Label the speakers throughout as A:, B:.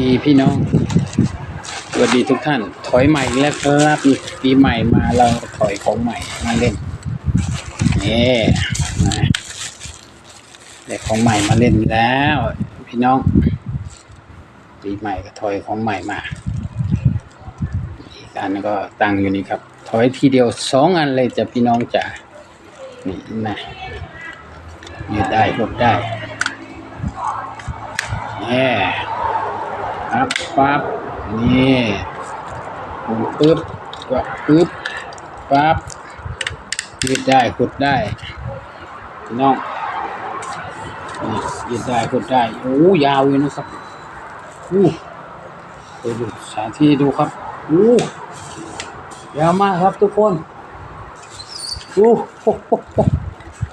A: ดีพี่น้อง สวัสดีทุกท่าน ถอยใหม่แล้วครับปีใหม่มาเราถอยของใหม่มาเล่นนี่มาได้ของใหม่มาเล่นแล้ว พี่น้อง ปีใหม่ก็ถอยของใหม่มาอีกอันก็ตั้งอยู่นี่ครับ ถอยทีเดียวสองอันเลยจะพี่น้องจ๋านี่นะยืดได้ลดได้แน่ ครับปั๊บนี่หมุนปึ๊บกดปึ๊บปั๊บยืดได้กดได้พี่น้องยืดได้กดได้โอ้ยาวอยู่นะครับอู้ไปดูสถานที่ดูครับอู้ยาวมากครับทุกคนอู้โอ้โหโอ้โห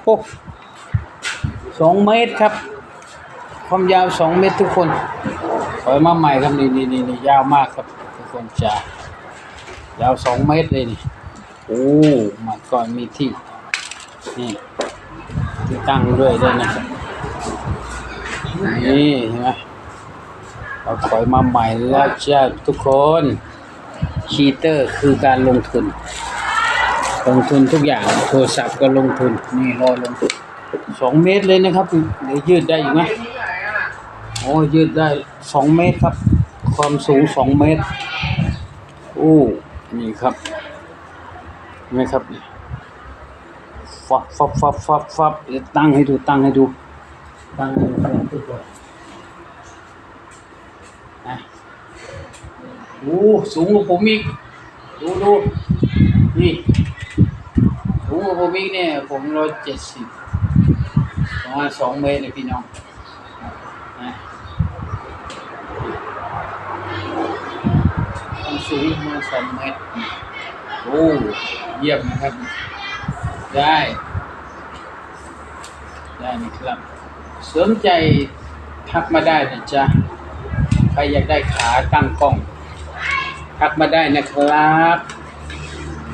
A: โอ้โหสองเมตรครับ ความยาวสองเมตรทุกคน ถอยมาใหม่ครับนี่นี่นี่นี่ยาวมากครับทุกคนจ้ายาวสองเมตรเลยนี่โอ้มันก่อนมีที่นี่ที่ตั้งด้วยด้วยนะครับนี่เห็นไหมเราถอยมาใหม่แล้วจ้าทุกคนชีเตอร์คือการลงทุน ลงทุนทุกอย่างโทรศัพท์ก็ลงทุนนี่รอลงทุนสองเมตรเลยนะครับเดี๋ยวยืดได้อยู่ไหม โอ้ยืดได้สองเมตรครับ ความสูงสองเมตร โอ้ นี่ครับเห็นไหมครับฟับฟับฟับฟับฟับตั้งให้ดูตั้งให้ดูตั้งให้ดู ตั้งให้ดูนะโอ้สูงกว่าผมอีกดูดูนี่สูงกว่าผมอีกเนี่ยผมร้อยเจ็ดสิบประมาณสองเมตรเลยพี่น้องนะ ความ สูงมาสองเมตรโอ้เยี่ยมนะครับ ได้ ได้นะครับ สนใจทักมาได้นะจ๊ะ ใครอยากได้ขาตั้งกล้อง ทักมาได้นะครับ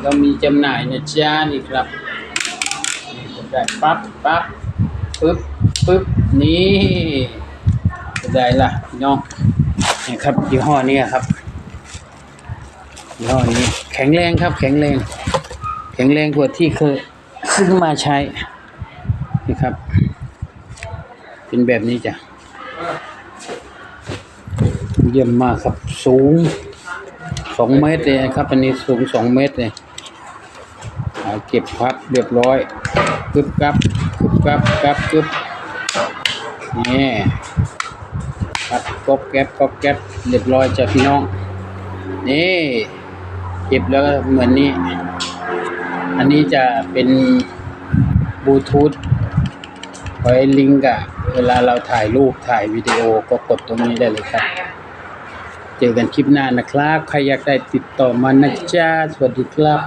A: เรามีจำหน่ายนะจ๊ะนี่ครับได้ปั๊บปั๊บปึ๊บปึ๊บนี่ได้ละน้องนี่ครับยี่ห้อนี้ครับ ยี่ห้อนี้แข็งแรงครับ แข็งแรง แข็งแรงกว่าที่เคยซื้อมาใช้นี่ครับ เป็นแบบนี้จ้ะเยี่ยมมากครับสูงสองเมตรเลยครับ อันนี้สูงสองเมตรเลยเก็บพับเรียบร้อยกึบกับกึบกับกับกึบนี่พับกบแก๊บกบแก๊บเรียบร้อยจ้ะพี่น้อง นี่ เก็บแล้วก็เหมือนนี้ อันนี้จะเป็นบลูทูธไว้ลิงก์กับเวลาเราถ่ายรูปถ่ายวิดีโอก็กดตรงนี้ได้เลยครับ เจอกันคลิปหน้านะครับ ใครอยากได้ติดต่อมานะจ๊ะสวัสดีครับ